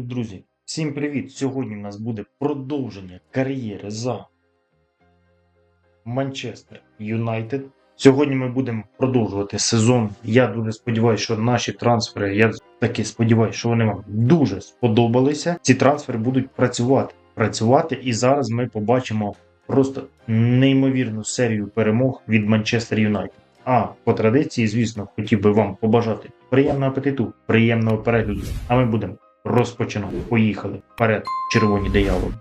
Друзі, всім привіт! Сьогодні в нас буде продовження кар'єри за Манчестер Юнайтед. Сьогодні ми будемо продовжувати сезон. Я дуже сподіваюся, що наші трансфери, я таки сподіваюся, що вони вам дуже сподобалися. Ці трансфери будуть працювати. Працювати, і зараз ми побачимо просто неймовірну серію перемог від Манчестер Юнайтед. А по традиції, звісно, хотів би вам побажати приємного апетиту, приємного перегляду. А ми будемо розпочинати. Поїхали вперед, червоні дияволи.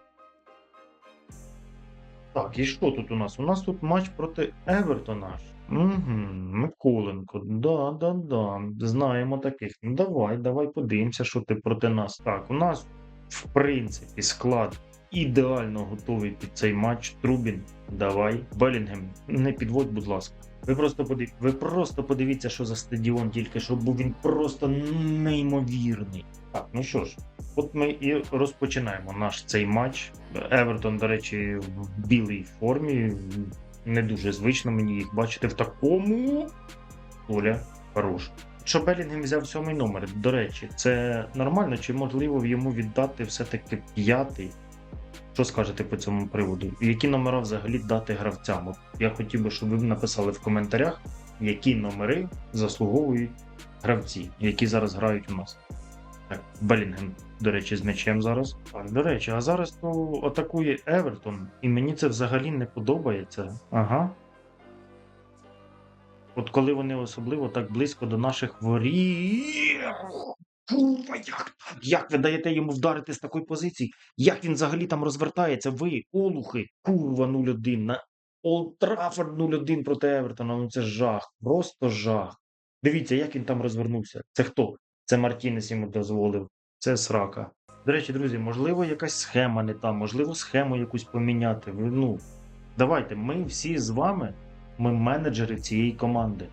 Так, і що тут у нас? У нас тут матч проти Евертона. Угу, Миколенко, да, да, да. Знаємо таких. Ну давай, давай подивимося, що ти проти нас. Так, у нас, в принципі, склад ідеально готовий під цей матч. Трубін, давай. Белінгем, не підводь, будь ласка. Ви просто подив... ви просто подивіться, що за стадіон тільки що був він просто неймовірний. Так, ну що ж, от ми і розпочинаємо наш цей матч. Евертон, до речі, в білій формі. Не дуже звично мені їх бачити в такому. Оля, хорош. Що Белінгем взяв сьомий номер. До речі, це нормально, чи можливо йому віддати все-таки п'ятий? Що скажете по цьому приводу? Які номера взагалі дати гравцям? Я хотів би, щоб ви написали в коментарях, які номери заслуговують гравці, які зараз грають у нас. Так, Белінгем, до речі, з м'ячем зараз. Так, до речі, а зараз то атакує Евертон, і мені це взагалі не подобається. Ага. От коли вони особливо так близько до наших воріт. Курва, як? Як ви даєте йому вдарити з такої позиції? Як він взагалі там розвертається? Ви, олухи, курва 0-1 на Олд Траффорд 0-1 проти Евертона. Ну це жах, просто жах. Дивіться, як він там розвернувся. Це хто? Це Мартінес йому дозволив. Це срака. До речі, друзі, можливо, якась схема не там, можливо, схему якусь поміняти. Ну, давайте, ми всі з вами, ми менеджери цієї команди.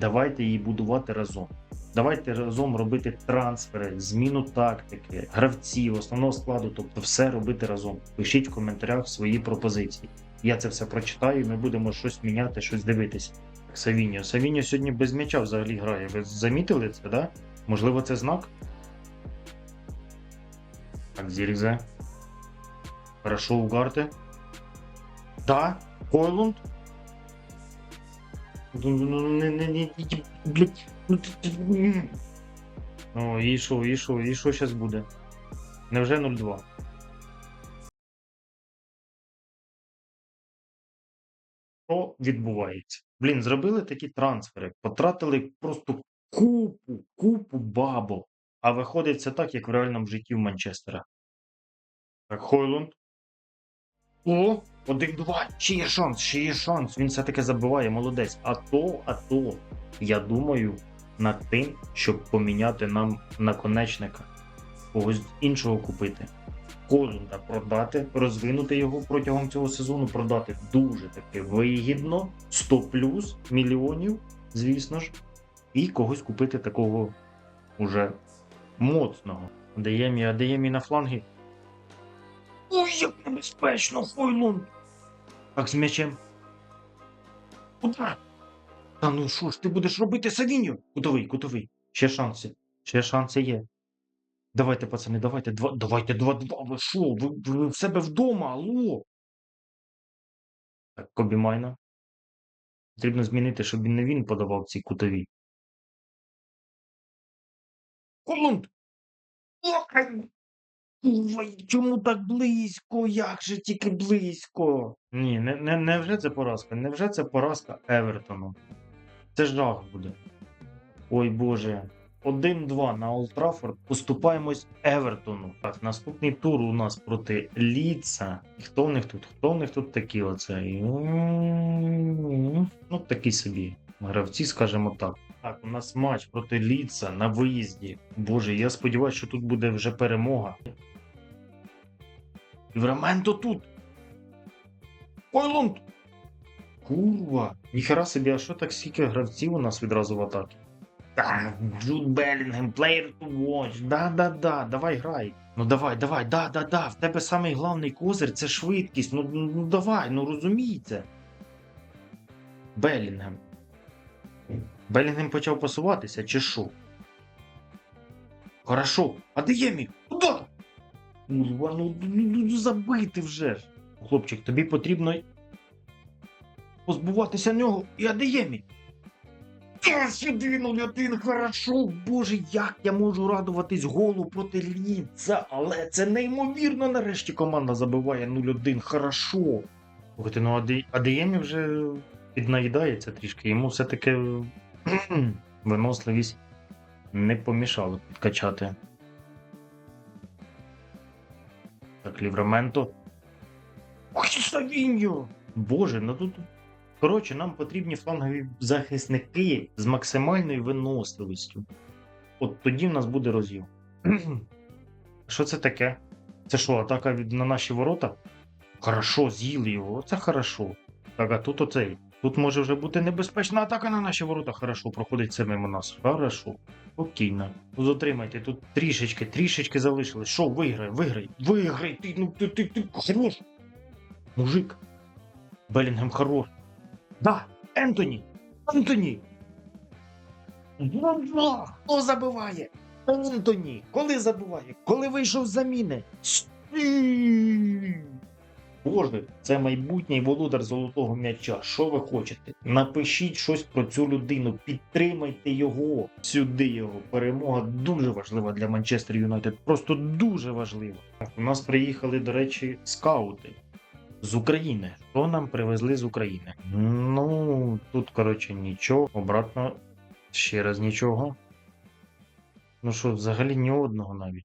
Давайте її будувати разом. Давайте разом робити трансфери, зміну тактики, гравців, основного складу, тобто все робити разом. Пишіть в коментарях свої пропозиції. Я це все прочитаю, і ми будемо щось міняти, щось дивитися. Савіньо. Савіньо сьогодні без м'яча взагалі грає. Ви замітили це, да? Можливо, це знак? Так, Зірзе. Хорошо, Угарте. Да, Хойлунд. Ну, ну, і що, і що, і що зараз буде? Невже 0-2? Що відбувається? Блін, зробили такі трансфери, потратили просто купу, купу бабок. А виходить це так, як в реальному житті в Манчестера. Так, Хойлунд. О, один-два, ще є шанс, ще є шанс. Він все-таки забиває, молодець. А то, а то, я думаю над тим, щоб поміняти нам наконечника, когось іншого купити. Холланда продати, розвинути його протягом цього сезону, продати дуже таки вигідно, 100 плюс мільйонів, звісно ж, і когось купити такого уже моцного. Даємі, а даємі на фланги. Ой, як небезпечно, Хойлунд! Так, з м'ячем. Удар! Та ну що ж, ти будеш робити Савіньо? Кутовий, кутовий. Ще шанси. Ще шанси є. Давайте, пацани, давайте два. Давайте два-два. Ви що? Ви, ви в себе вдома, алло. Так, Кобі Майна. Потрібно змінити, щоб він не він подавав ці кутові. Колунд! Чому так близько? Як же тільки близько? Ні, не, не, невже це поразка? Невже це поразка Евертону? Це жах буде. Ой Боже. 1-2 на Олд. Поступаємось Евертону. Так, наступний тур у нас проти Ліца. Хто в них тут? Хто в них тут такі оцей? Ну, такі собі. Гравці, скажімо так. Так, у нас матч проти Ліца на виїзді. Боже, я сподіваюся, що тут буде вже перемога. Євраменто тут. Ойлунд! Курва! Ніхера собі, а що так скільки гравців у нас відразу в атакі? Так, Джуд Белінгем, player to watch. Да-да-да, давай грай. Ну давай, давай, да-да-да. В тебе самий головний козир це швидкість. Ну, ну, ну давай, ну розумієте. Белінгем. Белінгем почав пасуватися, чи що? Хорошо. А де Ємі? Куди? Курва, ну, ну, ну забити вже ж. Хлопчик, тобі потрібно позбуватися нього і Адеємі. Сюди 0-1, хорошо. Боже, як я можу радуватись голу проти Ліца, але це неймовірно. Нарешті команда забиває 0-1, хорошо. Слухайте, ну Аде... Адеємі вже піднаїдається трішки, йому все-таки виносливість не помішало підкачати. Так, Лівраменто. Ой, Савіньо! Боже, ну тут. Коротше, нам потрібні флангові захисники з максимальною виносливістю. От тоді в нас буде роз'їв. Що це таке? Це що, атака від на наші ворота? Хорошо, з'їли його, це хорошо. Так, а тут оцей. Тут може вже бути небезпечна атака на наші ворота. Хорошо, проходить це мимо нас. Хорошо. Спокійно. Затримайте, тут трішечки, трішечки залишилось. Що, виграй, виграй, виграй! Ти, ну ти, ти, ти хорош! Мужик. Белінгем хорош. Да, Ентоні! Ентоні! Хто забиває? Ентоні! Коли забиває? Коли вийшов з заміни? Боже, це майбутній володар золотого м'яча. Що ви хочете? Напишіть щось про цю людину, підтримайте його сюди. Його перемога дуже важлива для Манчестер Юнайтед. Просто дуже важлива. У нас приїхали, до речі, скаути з України. Що нам привезли з України? Ну тут, коротше, нічого. Обратно ще раз нічого. Ну що, взагалі ні одного навіть.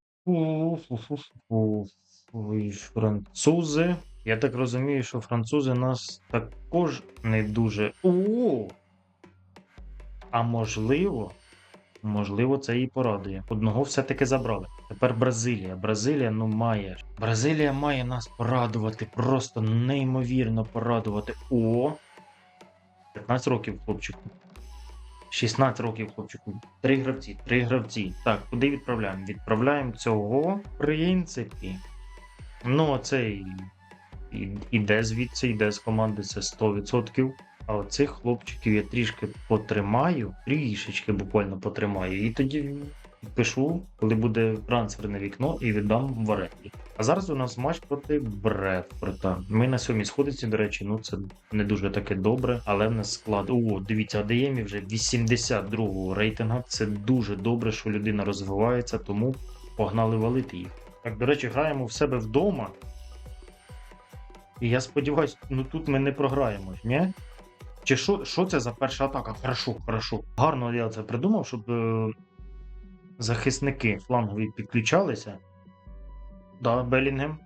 Французи. Я так розумію, що французи нас також не дуже. О! А можливо, можливо, це і порадує. Одного все-таки забрали. Тепер Бразилія. Бразилія, ну має. Бразилія має нас порадувати, просто неймовірно порадувати. О! 15 років, хлопчику. 16 років, хлопчику. Три гравці, три гравці. Так, куди відправляємо? Відправляємо цього, в принципі. Ну, цей іде звідси, йде з команди, це 100%. А оцих хлопчиків я трішки потримаю, трішечки буквально потримаю, і тоді пишу, коли буде трансферне вікно, і віддам в оренді. А зараз у нас матч проти Бредфорда. Ми на сьомій сходиці, до речі, ну це не дуже таке добре, але в нас склад. О, дивіться, АДМі вже 82-го рейтинга. Це дуже добре, що людина розвивається, тому погнали валити їх. Так, до речі, граємо в себе вдома. І я сподіваюся, ну тут ми не програємо, ні? Чи що, що це за перша атака? Хорошо, хорошо. Гарно я це придумав, щоб е, захисники флангові підключалися. Да, Белінгем.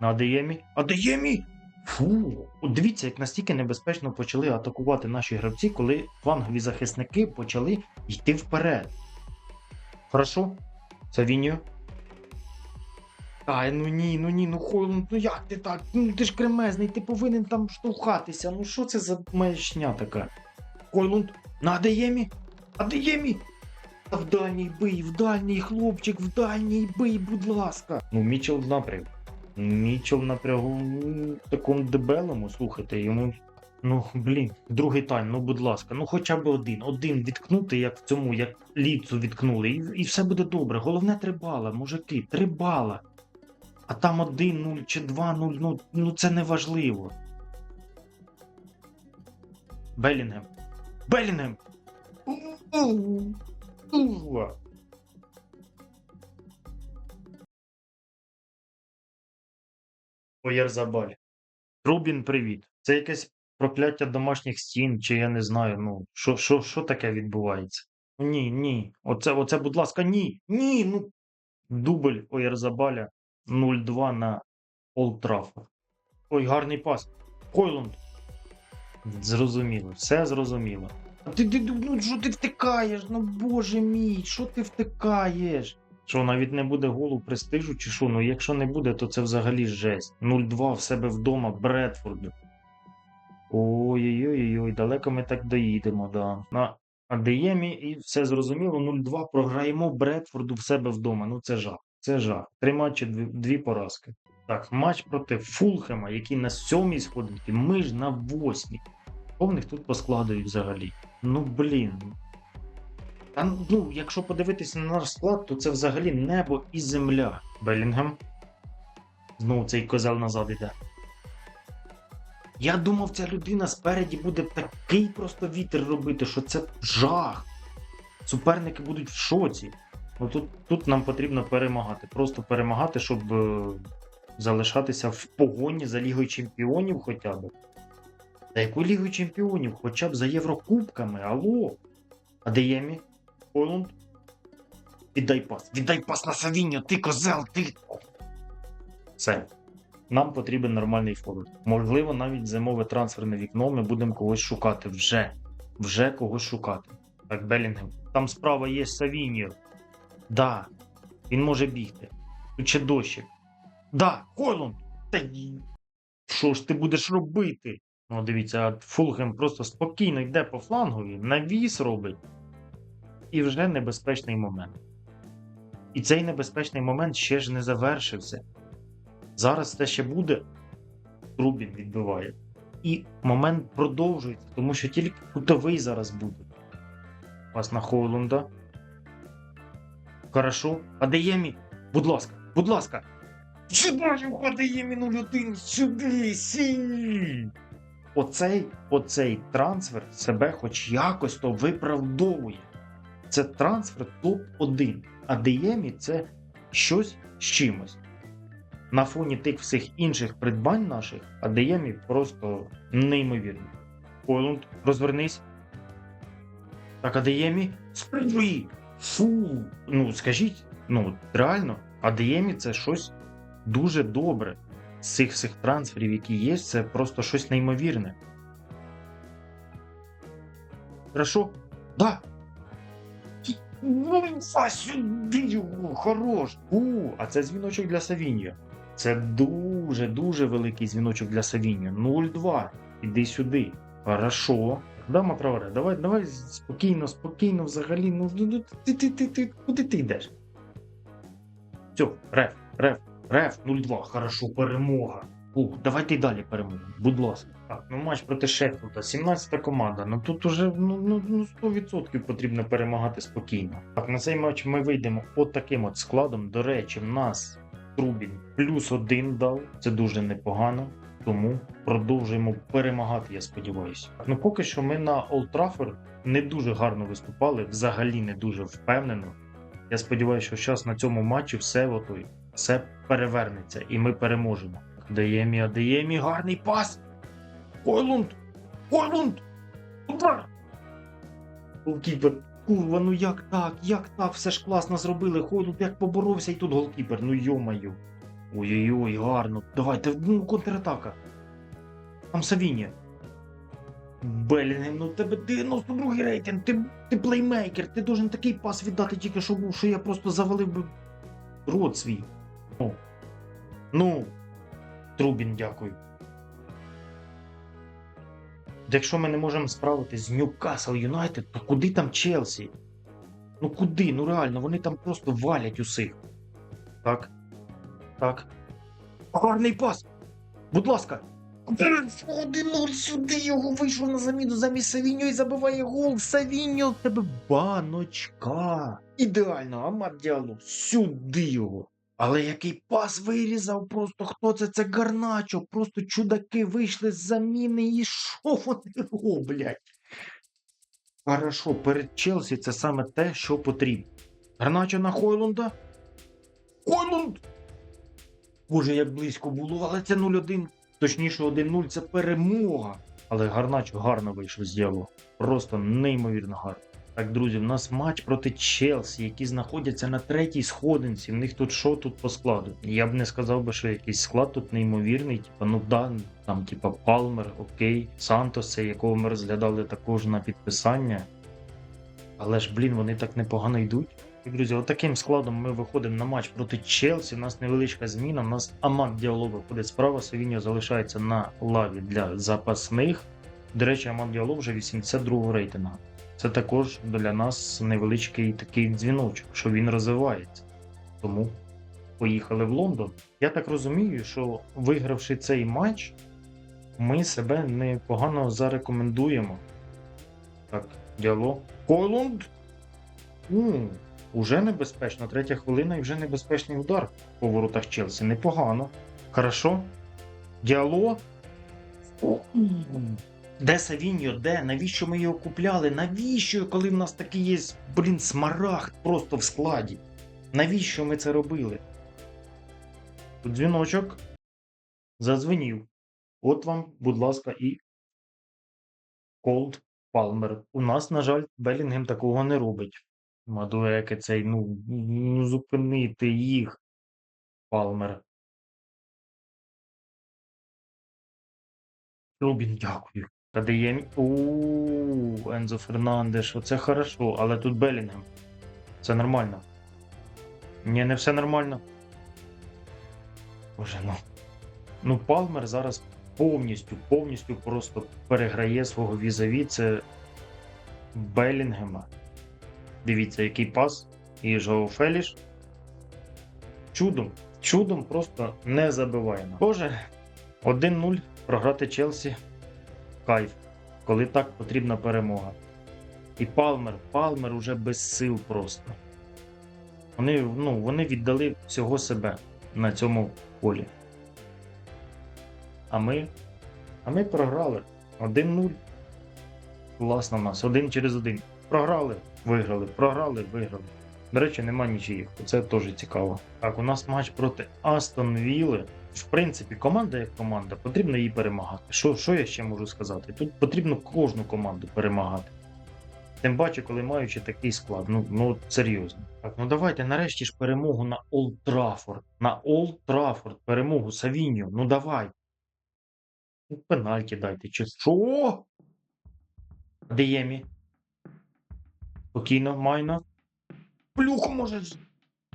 На Адеємі. Адеємі! Фу! От дивіться, як настільки небезпечно почали атакувати наші гравці, коли флангові захисники почали йти вперед. Хорошо? Савіньо. Ай, ну ні, ну ні, ну Хойланд, ну як ти так? Ну ти ж кремезний, ти повинен там штовхатися. Ну що це за маячня така? Хойланд, на Адеємі? Адеємі? В дальній бий, в дальній хлопчик, в дальній бий, будь ласка. Ну, Мічел в напрягу. Мічел напрягу м, такому дебелому, слухайте, йому. Ну, блін, другий тайм, ну будь ласка, ну хоча б один. Один відкнути, як в цьому, як ліцу відкнули, і, і все буде добре. Головне три бала, мужики, три бала. А там 1-0 чи 2-0, ну, ну це не важливо. Белінгем. Белінгем! У-у-у. Рубін, привіт. Це якесь прокляття домашніх стін, чи я не знаю, ну, що, що, що таке відбувається? Ні, ні. Оце, оце, будь ласка, ні. Ні, ну. Дубль Оєрзабаля 0-2 на Олд Траффорд. Ой, гарний пас. Хойлунд. Зрозуміло, все зрозуміло. Ти, ти ну що ти втикаєш? Ну боже мій, що ти втикаєш? Що навіть не буде голу престижу, чи що? Ну якщо не буде, то це взагалі жесть. 0-2 в себе вдома Бредфорду. Ой-ой-ой, далеко ми так доїдемо, да. На Адеємі і все зрозуміло, 0-2 програємо Бредфорду в себе вдома. Ну це жах. Це жах. Три матчі, дві, дві поразки. Так, матч проти Фулхема, який на сьомій сходинці, ми ж на восьмій. Що в них тут поскладують взагалі? Ну блін. Та ну, якщо подивитися на наш склад, то це взагалі небо і земля. Белінгем. Знову цей козел назад іде. Я думав, ця людина спереді буде такий просто вітер робити, що це жах. Суперники будуть в шоці. Ну тут, тут нам потрібно перемагати. Просто перемагати, щоб е, залишатися в погоні за Лігою Чемпіонів хоча б. Та яку Лігою Чемпіонів? Хоча б за Єврокубками, алло. А де Ємі? Хойлунд? Віддай пас. Віддай пас на Савіньо, ти козел, ти. Все. Нам потрібен нормальний форвард. Можливо, навіть зимове трансферне вікно ми будемо когось шукати вже. Вже когось шукати. Так, Белінгем. Там справа є Савіньо. Да, він може бігти. Тут ще дощик. Да, Хойлунд! Та. Що ж ти будеш робити? Ну, дивіться, Фулгем просто спокійно йде по флангові, навіс робить. І вже небезпечний момент. І цей небезпечний момент ще ж не завершився. Зараз це ще буде. Трубін відбиває. І момент продовжується, тому що тільки кутовий зараз буде. Пас на Хойлунда. Хорошо. Адеємі, будь ласка, будь ласка. Чудові Адеємі 01 сюди, сі. Оцей, оцей трансфер себе хоч якось то виправдовує. Це трансфер топ-1. А Деємі це щось з чимось. На фоні тих всіх інших придбань наших, Адеємі просто неймовірний. Хойлунд, розвернись. Так, Адеємі, сприйми! Фу! Ну, скажіть, ну, реально, Адеємі це щось дуже добре. Цих всіх трансферів, які є, це просто щось неймовірне. Хорошо? Да. Ну, сюди хорош. У, а це дзвіночок для Савіньо. Це дуже дуже великий дзвіночок для Савіньо. 0-2. Іди сюди. Хорошо. Дама Траоре, давай, давай спокійно, спокійно взагалі. Ну, ну, ну, ти, ти, ти, ти, куди ти йдеш? Все, реф, реф, реф, 0-2. Хорошо, перемога. Ух, давайте й далі перемогу, будь ласка. Так, ну матч проти Шеффілда, 17-та команда. Ну тут уже ну, ну, ну 100% потрібно перемагати спокійно. Так, на цей матч ми вийдемо от таким от складом. До речі, в нас Трубін плюс один дав. Це дуже непогано. Тому продовжуємо перемагати, я сподіваюся. Ну поки що ми на Олд Траффорд не дуже гарно виступали, взагалі не дуже впевнено. Я сподіваюся, що зараз на цьому матчі все отой, все перевернеться і ми переможемо. Даємі, Адеємі, гарний пас! Хойлунд! Хойлунд! Удар! Голкіпер. Курва, ну як так? Як так? Все ж класно зробили. Хойлунд як поборовся і тут голкіпер. Ну йомаю. Ой-ой-ой, гарно. Давайте, ну, контратака. Там Савіння. Белінгем, ну тебе 92 рейтинг, ти, ти плеймейкер, ти должен такий пас віддати тільки що був, що я просто завалив би рот свій. Ну. Ну. Трубін, дякую. Якщо ми не можемо справитися з Ньюкасл Юнайтед, то куди там Челсі? Ну куди? Ну реально, вони там просто валять усіх. Так. Так. Гарний пас! Будь ласка! 1-0 сюди його вийшов на заміну замість Савіньо і забиває гол. Савіньо тебе баночка. Ідеально, Амад Діалу. Сюди його. Але який пас вирізав, просто хто це? Це Гарначо. Просто чудаки вийшли з заміни і що вони роблять? Хорошо, перед Челсі це саме те, що потрібно. Гарначо на Хойлунда. Хойлунд! Боже, як близько було, але це 0-1. Точніше, 1-0 це перемога. Але Гарначо гарно вийшов з діалогу. Просто неймовірно гарно. Так, друзі, в нас матч проти Челсі, які знаходяться на третій сходинці. В них тут що тут по складу? Я б не сказав би, що якийсь склад тут неймовірний. Типа, ну да, там, типа Палмер, Окей, Сантос, якого ми розглядали також на підписання. Але ж, блін, вони так непогано йдуть. І, друзі, отаким складом ми виходимо на матч проти Челсі. У нас невеличка зміна. У нас Аман Діало виходить справа. Савіньо залишається на лаві для запасних. До речі, Аман Діало вже 82 рейтинга. Це також для нас невеличкий такий дзвіночок, що він розвивається. Тому поїхали в Лондон. Я так розумію, що вигравши цей матч, ми себе непогано зарекомендуємо. Так, діалог. Хойлунд! У, уже небезпечно. Третя хвилина і вже небезпечний удар по воротах Челсі. Непогано. Хорошо. Діало. Де Савіньо? Де? Навіщо ми його купляли? Навіщо, коли в нас такий є, блін, смарагд просто в складі? Навіщо ми це робили? Тут дзвіночок задзвенів. От вам, будь ласка, і Колд Палмер. У нас, на жаль, Белінгем такого не робить. Мадуеке цей, ну, ну, зупинити їх. Палмер. Рубін, дякую. Кадаєм. Ууу, Ензо Фернандеш. Оце хорошо, але тут Белінгем. Це нормально. Ні, не все нормально. Боже, ну. Ну, Палмер зараз повністю, повністю просто переграє свого візаві. Це Белінгема. Дивіться, який пас. І Жоу Феліш. Чудом, чудом просто не забиваємо. Боже, 1-0 програти Челсі. Кайф. Коли так потрібна перемога. І Палмер, Палмер уже без сил просто. Вони, ну, вони віддали всього себе на цьому полі. А ми. А ми програли. 1-0. Класно нас. Один через один. Програли, виграли, програли, виграли. До речі, нема нічиїх. Це теж цікаво. Так, у нас матч проти Астон Вілли. В принципі, команда як команда, потрібно її перемагати. Що, що я ще можу сказати? Тут потрібно кожну команду перемагати. Тим паче, коли маючи такий склад, ну, ну серйозно. Так, ну давайте нарешті ж перемогу на Олд Траффорд. На Олд Траффорд перемогу Савіньо. Ну давай. Ну, пенальті дайте. Чи що? Деємі. Спокійно, майно. Плюху можеш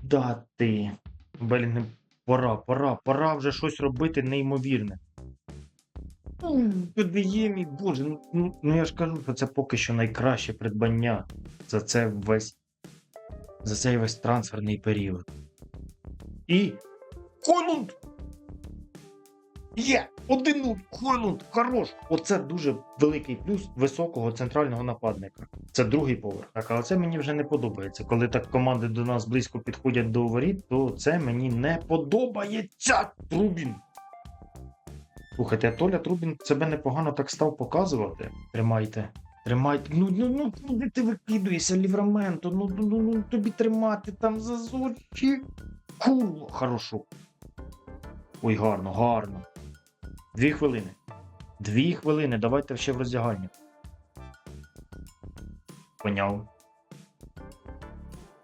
дати. Белінгем, пора, пора, пора вже щось робити неймовірне. Деємі, боже, ну, ну, ну я ж кажу, що це поки що найкраще придбання за це весь. За цей весь трансферний період. І. Хойлунд! Є! 1-0! Хойлунд! Хорош! Оце дуже великий плюс високого центрального нападника. Це другий поверх. Так, але це мені вже не подобається. Коли так команди до нас близько підходять до воріт, то це мені не подобається. Трубін! Слухайте, Толя Трубін себе непогано так став показувати. Тримайте. Тримайте. Ну, ну, ну, куди ти викидуєшся, лівраменто? Ну, ну, ну, ну, тобі тримати там зазорчі. Куло. Хорошо. Ой, гарно, гарно. Дві хвилини. Дві хвилини. Давайте ще в роздягальню. Поняв.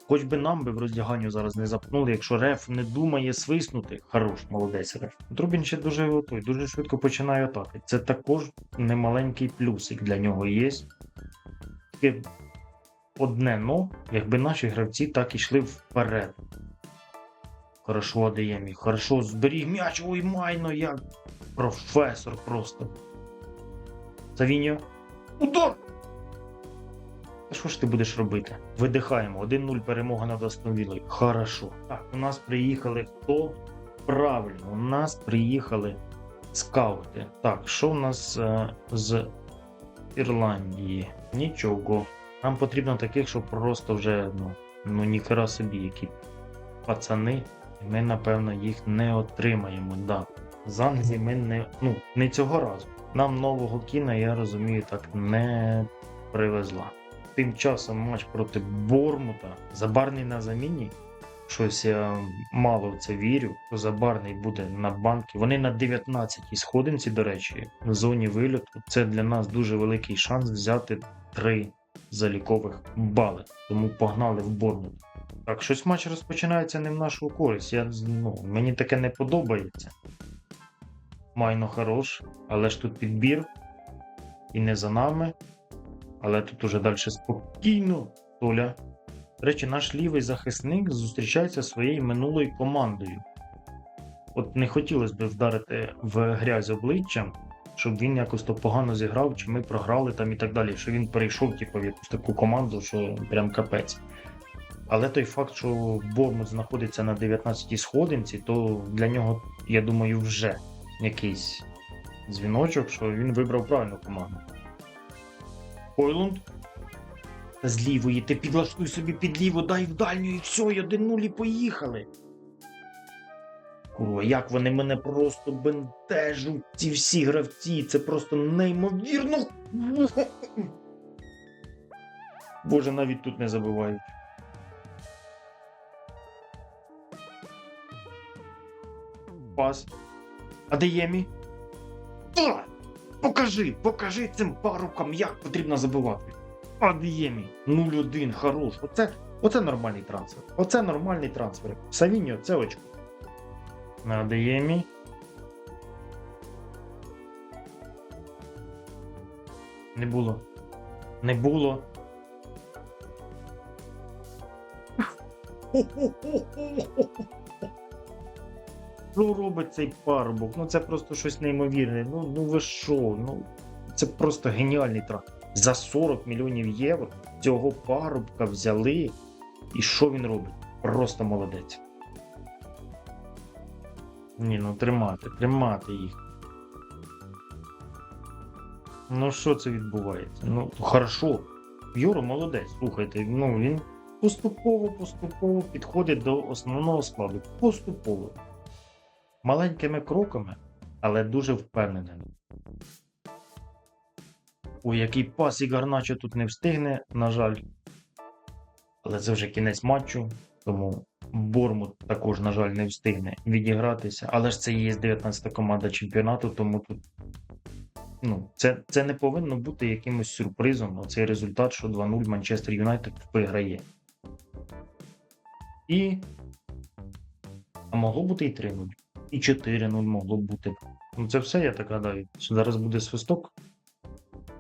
Хоч би нам би в роздяганню зараз не запнули, якщо реф не думає свиснути. Хорош, молодець реф. Трубін ще дуже той, дуже швидко починає атаки. Це також немаленький плюсик для нього є. Тільки одне но, якби наші гравці так ішли вперед. Хорошо Адеємі, хорошо зберіг м'яч, ой майно, як професор просто. Савіньо. Удар! Що ж ти будеш робити? Видихаємо. 1-0 перемога над Астон Віллою. Хорошо. Так, у нас приїхали хто? Правильно, у нас приїхали скаути. Так, що в нас е, з Ірландії? Нічого. Нам потрібно таких, щоб просто вже, ну, ну ніхера собі, які пацани. І Ми, напевно, їх не отримаємо. Да. З Англії ми не. Ну, не цього разу. Нам нового кіна, я розумію, так не привезла. Тим часом матч проти Бормута. Забарний на заміні. Щось я мало в це вірю. Забарний буде на банки. Вони на 19-й сходинці, до речі, в зоні вильоту. Це для нас дуже великий шанс взяти три залікових бали. Тому погнали в Бормут. Так, щось матч розпочинається не в нашу користь. Я, ну, мені таке не подобається. Майно хорош, але ж тут підбір. І не за нами. Але тут уже далі спокійно. Толя. До речі, наш лівий захисник зустрічається своєю минулою командою. От не хотілося б вдарити в грязь обличчям, щоб він якось то погано зіграв, чи ми програли там і так далі. Що він перейшов типу, в якусь таку команду, що прям капець. Але той факт, що Бормут знаходиться на 19-й сходинці, то для нього, я думаю, вже якийсь дзвіночок, що він вибрав правильну команду. Хойлунд. Та з лівої, ти підлаштуй собі під ліву, дай в дальню і все, і один нуль поїхали. Курва, як вони мене просто бентежуть, ці всі гравці, це просто неймовірно. Боже, навіть тут не забувають. Пас. А де Та! Покажи, покажи цим парубкам, як потрібно забивати. Ад'ємі. 0-1, хорош. Оце, оце нормальний трансфер. Оце нормальний трансфер. Савіньо, це очко. На Адеємі. Не було. Не було. Що робить цей парубок? Ну це просто щось неймовірне. Ну, ну ви що? Ну, це просто геніальний трак. За 40 мільйонів євро цього парубка взяли. І що він робить? Просто молодець. Ні, ну тримати, тримати їх. Ну що це відбувається? Ну, хорошо. Юро молодець, слухайте, ну він поступово-поступово підходить до основного складу. Поступово. Маленькими кроками, але дуже впевненими. У який пас і Гарначо тут не встигне, на жаль. Але це вже кінець матчу, тому Бормут також, на жаль, не встигне відігратися. Але ж це є 19-та команда чемпіонату, тому тут ну, це, це не повинно бути якимось сюрпризом. Оцей результат, що 2-0 Манчестер Юнайтед виграє. І. А могло бути і 3-0. І 4-0 могло б бути. Ну це все, я так гадаю. Зараз буде свисток.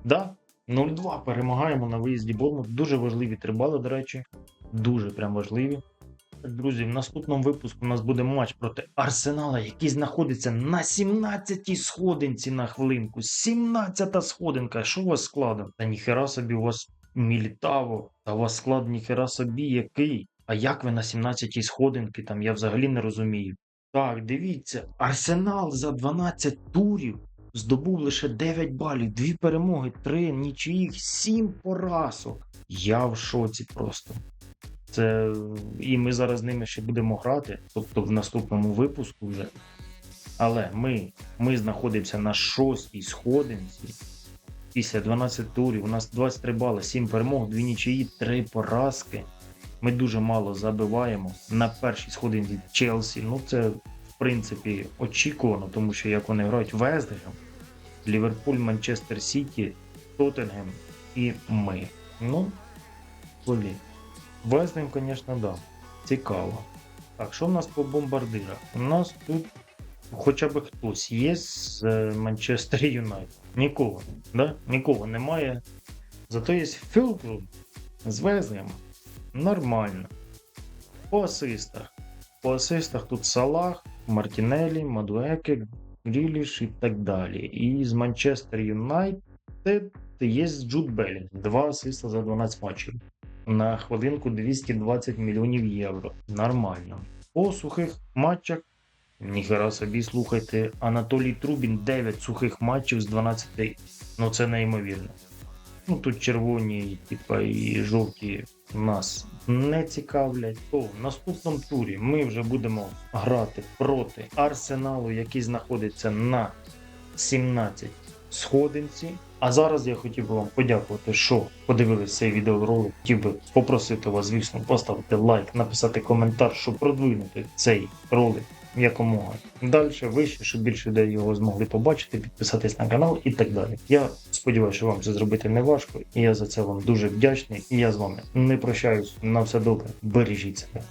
Да, 0-2 перемагаємо на виїзді Бормут. Дуже важливі три бали, до речі. Дуже прям важливі. Друзі, в наступному випуску у нас буде матч проти Арсенала, який знаходиться на 17-й сходинці на хвилинку. 17-та сходинка. Що у вас складом? Та ніхера собі у вас Мілітаво, та у вас склад ніхера собі який. А як ви на 17-й сходинки? Там я взагалі не розумію. Так, дивіться, Арсенал за 12 турів здобув лише 9 балів, 2 перемоги, 3 нічиїх, 7 поразок. Я в шоці просто. Це і ми зараз з ними ще будемо грати, тобто в наступному випуску вже. Але ми, ми знаходимося на шостій сходинці. Після 12 турів. У нас 23 бали, 7 перемог, 2 нічиї, 3 поразки. Ми дуже мало забиваємо на першій сходинці Челсі. Ну це в принципі очікувано, тому що як вони грають Вестгем, Ліверпуль, Манчестер Сіті, Тоттенгем і ми. Ну, блін. Вестгем, звісно, да. Цікаво. Так, що в нас по бомбардирах? У нас тут хоча б хтось є з е, Манчестер Юнайтед. Нікого, да? Нікого немає. Зато є Філклуб з Вестгема. Нормально. По асистах. По асистах тут Салах, Мартінелі, Мадуеке, Гріліш і так далі. І з Манчестер Юнайтед є Джуд Беллінг. Два асиста за 12 матчів. На хвилинку 220 мільйонів євро. Нормально. По сухих матчах. Ніхера собі слухайте, Анатолій Трубін 9 сухих матчів з 12. Ну це неймовірно. Ну тут червоні, типа і жовті нас не цікавлять. То в наступному турі ми вже будемо грати проти Арсеналу, який знаходиться на 17 сходинці. А зараз я хотів би вам подякувати, що подивилися цей відеоролик. Хотів би попросити вас, звісно, поставити лайк, написати коментар, щоб продвинути цей ролик якомога далі, вище, щоб більше людей його змогли побачити, підписатись на канал і так далі. Я сподіваюся, що вам це зробити не важко, і я за це вам дуже вдячний. І я з вами не прощаюсь. На все добре, бережіть себе.